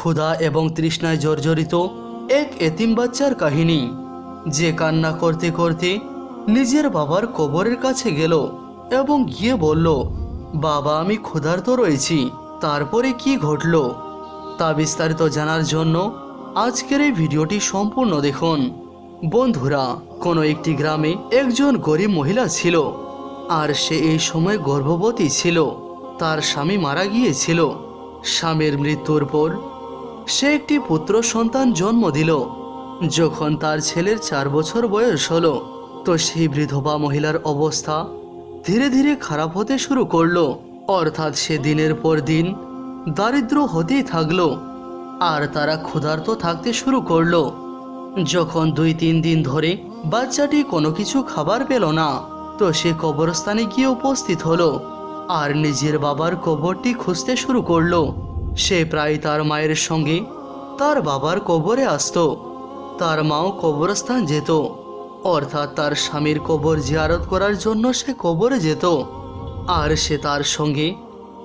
ক্ষুধা এবং তৃষ্ণায় জর্জরিত এক এতিম বাচ্চার কাহিনী। যে কান্না করতে করতে নিজের বাবার কবরের কাছে গেল এবং গিয়ে বলল, বাবা, আমি ক্ষুধার্ত রয়েছি। তারপরে কি ঘটল? তা বিস্তারিত জানার জন্য আজকের এই ভিডিওটি সম্পূর্ণ দেখুন। বন্ধুরা, কোনো একটি গ্রামে একজন গরিব মহিলা ছিল আর সে এই সময় গর্ভবতী ছিল। তার স্বামী মারা গিয়েছিল। স্বামীর মৃত্যুর পর সে একটি পুত্র সন্তান জন্ম দিল। যখন তার ছেলের চার বছর বয়স হলো, তো সেই বিধবা মহিলার অবস্থা ধীরে ধীরে খারাপ হতে শুরু করল। অর্থাৎ সে দিনের পর দিন দারিদ্র হতেই থাকল আর তারা ক্ষুধার্ত থাকতে শুরু করল। যখন দুই তিন দিন ধরে বাচ্চাটি কোনো কিছু খাবার পেল না, তো সে কবরস্থানে গিয়ে উপস্থিত হলো আর নিজের বাবার কবরটি খুঁজতে শুরু করল। সে প্রায় তার মায়ের সঙ্গে। তার বাবার কবরে আসতো। তার মাও কবরস্থান যেত। অর্থাৎ তার স্বামীর কবর জিয়ারত করার জন্য সে কবরে যেত। আর সে তার সঙ্গে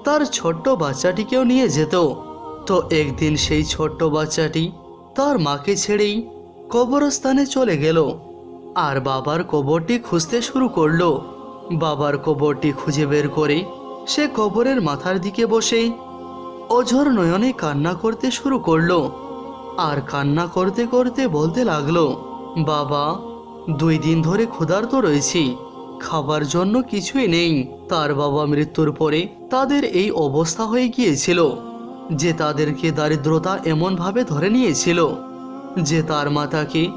তার ছোট্ট বাচ্চাটিকেও নিয়ে যেত। তো একদিন সেই ছোট্ট বাচ্চাটি তার মাকে ছেড়েই কবরস্থানে চলে গেল। আর বাবার কবরটি খুঁজতে শুরু করল। বাবার কবরটি খুঁজে বের করে সে কবরের মাথার দিকে বসেই অঝর নয়নে কান্না করতে শুরু করল। আর কান্না করতে করতে বলতে লাগল, বাবা, দুই দিন ধরে ক্ষুধার্ত রয়েছি। খাবার জন্য কিছুই নেই। তার বাবা মৃত্যুর পরে তাদের এই অবস্থা হয়ে গিয়েছিল, যে তাদেরকে দারিদ্রতা এমনভাবে ধরে নিয়েছিল, যে তার মাতাকে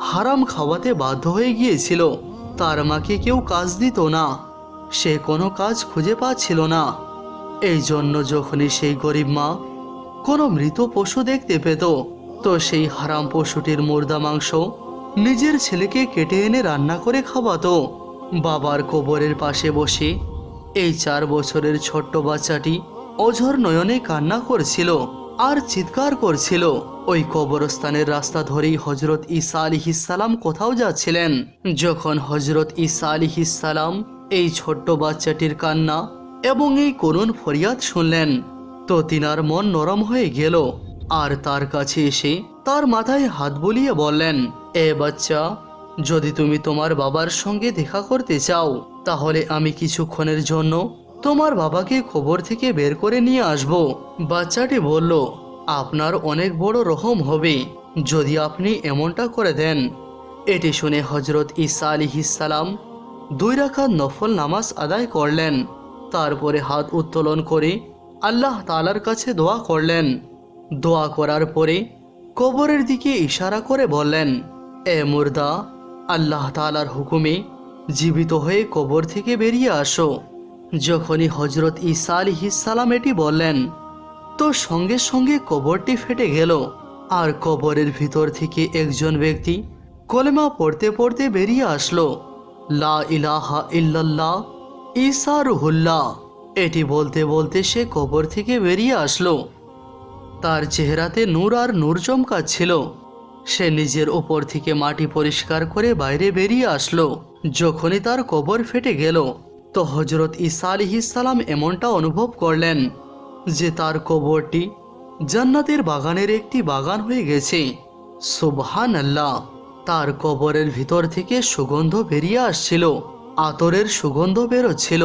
হারাম খাওয়াতে বাধ্য হয়ে গিয়েছিল। তার মাকে কেউ কাজ দিত না। সে কোনো কাজ খুঁজে পাচ্ছিল না। এই জন্য যখনই সেই গরিব মা কোনো মৃত পশু দেখতে পেত, তো সেই হারাম পশুটির মুর্দা মাংস নিজের ছেলেকে কেটে এনে রান্না করে খাওয়াতো। বাবার কবরের পাশে বসে এই চার বছরের ছোট্ট বাচ্চাটি অঝর নয়নে কান্না করছিল আর চিৎকার করছিল। ওই কবরস্থানের রাস্তা ধরেই হজরত ঈসা আলিহিসাল্লাম কোথাও যাচ্ছিলেন। যখন হজরত ঈসা আলিহিসাল্লাম এই ছোট্ট বাচ্চাটির কান্না এবং এই করুণ ফরিয়াদ শুনলেন। তো তিনার মন নরম হয়ে গেল। আর তার কাছে এসে তার মাথায় হাত বুলিয়ে বললেন, এ বাচ্চা, যদি তুমি তোমার বাবার সঙ্গে দেখা করতে চাও, তাহলে আমি কিছুক্ষণের জন্য তোমার বাবাকে খবর থেকে বের করে নিয়ে আসব। বাচ্চাটি বলল, আপনার অনেক বড় রহম হবে, যদি আপনি এমনটা করে দেন। এটি শুনে হজরত ঈসা আলিহিসাল্লাম দুই রাখাত নফল নামাজ আদায় করলেন। তারপরে হাত উত্তোলন করে আল্লাহ তালার কাছে দোয়া করলেন। দোয়া করার পরে কবরের দিকে ইশারা করে বললেন, এ মুর্দা, আল্লাহ তালার হুকুমে জীবিত হয়ে কবর থেকে বেরিয়ে আসো। যখনই হজরত ঈসা আলিহিসাল্লাম এটি বললেন, তো সঙ্গে সঙ্গে কবরটি ফেটে গেল। আর কবরের ভিতর থেকে একজন ব্যক্তি কলেমা পড়তে পড়তে বেরিয়ে আসলো। লা ইলাহা ইল্লাল্লাহ ঈসা রুহুল্লাহ এটি বলতে বলতে সে কবর থেকে বেরিয়ে আসলো। তার চেহারাতে নূর আর নূর চমকাচ্ছিল। সে নিজের ওপর থেকে মাটি পরিষ্কার করে বাইরে বেরিয়ে আসলো। যখনই তার কবর ফেটে গেল, তো হজরত ঈসা আলিহিসাল্লাম এমনটা অনুভব করলেন যে তার কবরটি জান্নাতের বাগানের একটি বাগান হয়ে গেছে। সুবহান আল্লাহ তার কবরের ভিতর থেকে সুগন্ধ বেরিয়ে আসছিল। আতরের সুগন্ধ বেরোচ্ছিল।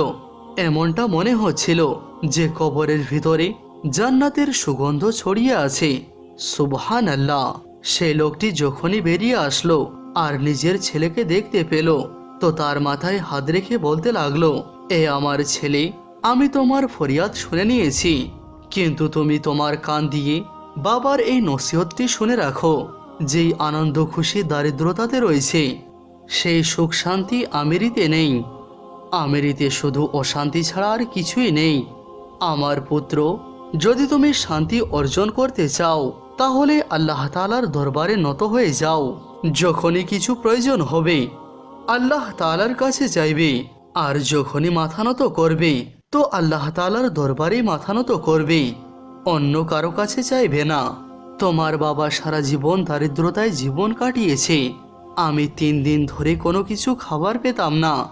এমনটা মনে হচ্ছিল যে কবরের ভিতরে জান্নাতের সুগন্ধ ছড়িয়ে আছে। সুবহান আল্লাহ সে লোকটি যখনই বেরিয়ে আসলো আর নিজের ছেলেকে দেখতে পেল, তো তার মাথায় হাত রেখে বলতে লাগল, এ আমার ছেলে, আমি তোমার ফরিয়াদ শুনে নিয়েছি। কিন্তু তুমি তোমার কান দিয়ে বাবার এই নসিহতটি শুনে রাখো, যেই আনন্দ খুশি দারিদ্রতাতে রয়েছে। সেই সুখ শান্তি আমেরিতে নেই। আমেরিতে শুধু অশান্তি ছাড়া আর কিছুই নেই। আমার পুত্র, যদি তুমি শান্তি অর্জন করতে চাও, তাহলে আল্লাহ তালার দরবারে নত হয়ে যাও। যখনই কিছু প্রয়োজন হবে, আল্লাহ তালার কাছে চাইবে আর যখনই মাথা নত করবে, তো আল্লাহ তালার দরবারেই মাথা নত করবে। অন্য কারও কাছে চাইবে না। তোমার বাবা সারা জীবন দারিদ্রতায় জীবন কাটিয়েছে। আমি তিন দিন ধরে কোনো কিছু খাবার পেতাম না।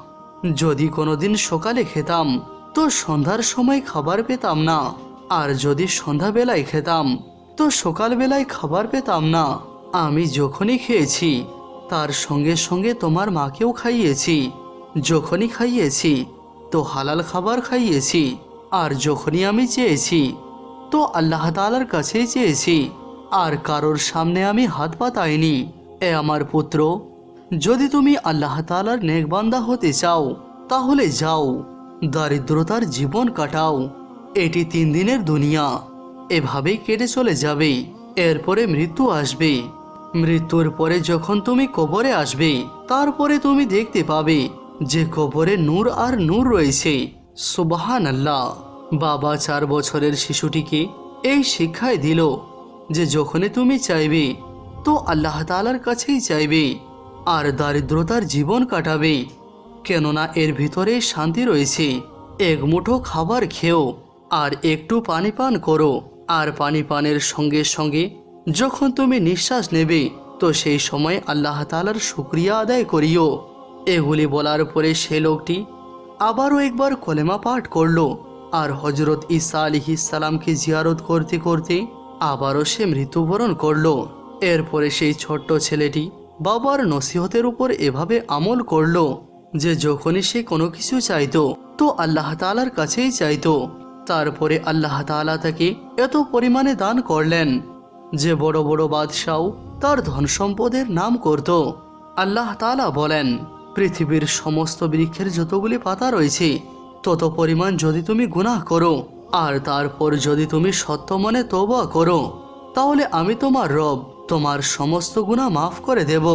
যদি কোনোদিন সকালে খেতাম, তো সন্ধ্যার সময় খাবার পেতাম না। আর যদি সন্ধ্যাবেলায় খেতাম, তো সকালবেলায় খাবার পেতাম না। আমি যখনই খেয়েছি, তার সঙ্গে সঙ্গে তোমার মাকেও খাইয়েছি। যখনই খাইয়েছি, তো হালাল খাবার খাইয়েছি। আর যখনই আমি চেয়েছি, তো আল্লাহ তালার কাছেই চেয়েছি। আর কারোর সামনে আমি হাত পাতাইনি। এ আমার পুত্র, যদি তুমি আল্লাহ তালার নেকবান্দা হতে চাও, তাহলে যাও, দারিদ্রতার জীবন কাটাও, এটি তিন দিনের দুনিয়া এভাবেই কেটে চলে যাবে, এরপরে মৃত্যু আসবে। মৃত্যুর পরে যখন তুমি কবরে আসবে, তারপরে তুমি দেখতে পাবে যে কবরে নূর আর নূর রয়েছে। সুবাহান আল্লাহ বাবা চার বছরের শিশুটিকে এই শিক্ষায় দিল যে যখনই তুমি চাইবে তো আল্লাহ তালার কাছেই চাইবে আর দারিদ্রতার জীবন কাটাবে। কেননা এর ভিতরে শান্তি রয়েছে। এক মুঠো খাবার খেও আর একটু পানি পান করো। আর পানি পানের সঙ্গে সঙ্গে যখন তুমি নিঃশ্বাস নেবে, তো সেই সময় আল্লাহ তালার শুক্রিয়া আদায় করিও। এগুলি বলার পরে সে লোকটি আবারও একবার কলেমা পাঠ করল আর হজরত ঈসা আলিহিসালামকে জিয়ারত করতে করতে আবারও সে মৃত্যুবরণ করল। এরপরে সেই ছোট্ট ছেলেটি বাবার নসিহতের উপর এভাবে আমল করল যে যখনই সে কোনো কিছু চাইত, তো আল্লাহ তালার কাছেই চাইত। তারপরে আল্লাহ তাআলা তাকে এত পরিমাণে দান করলেন যে বড় বড় বাদশাও তার ধন সম্পদের নাম করত। আল্লাহ তাআলা বলেন, পৃথিবীর সমস্ত বৃক্ষের যতগুলি পাতা রয়েছে, তত পরিমাণ যদি তুমি গুনাহ করো, আর তারপর যদি তুমি সত্য মনে তওবা করো, তাহলে আমি তোমার রব। তোমার সমস্ত গুণা মাফ করে দেব।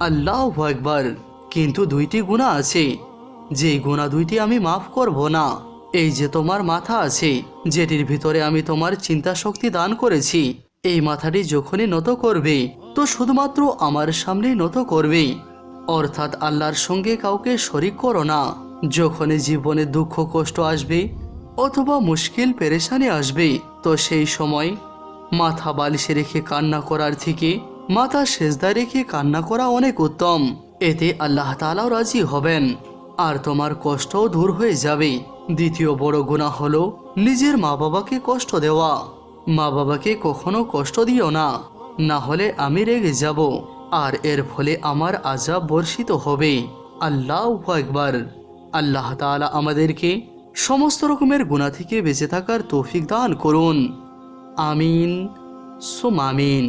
আল্লাহ একবার কিন্তু দুইটি গুণা আছে। যেই গুণা দুইটি আমি মাফ করব না, এই যে তোমার মাথা আছে, যেটির ভিতরে আমি তোমার চিন্তা শক্তি দান করেছি, এই মাথাটি যখনই নত করবে, তো শুধুমাত্র আমার সামনেই নত করবে। অর্থাৎ আল্লাহর সঙ্গে কাউকে শরিক করো না। যখনই জীবনে দুঃখ, কষ্ট আসবে, অথবা মুশকিল, পেরেশানি আসবে, তো সেই সময় মাথা বালিশে রেখে কান্না করার থেকে মাথা সেজদায় রেখে কান্না করা অনেক উত্তম। এতে আল্লাহ তালাও রাজি হবেন। আর তোমার কষ্টও দূর হয়ে যাবে। দ্বিতীয় বড় গুণা হলো নিজের মা বাবাকে কষ্ট দেওয়া। মা বাবাকে কখনো কষ্ট দিও না। না হলে আমি রেগে যাব। আর এর ফলে আমার আজাব বর্ষিত হবে। আল্লাহ একবার আল্লাহ তাআলা আমাদেরকে সমস্ত রকমের গুণা থেকে বেঁচে থাকার তৌফিক দান করুন। আমিন সুমামিন।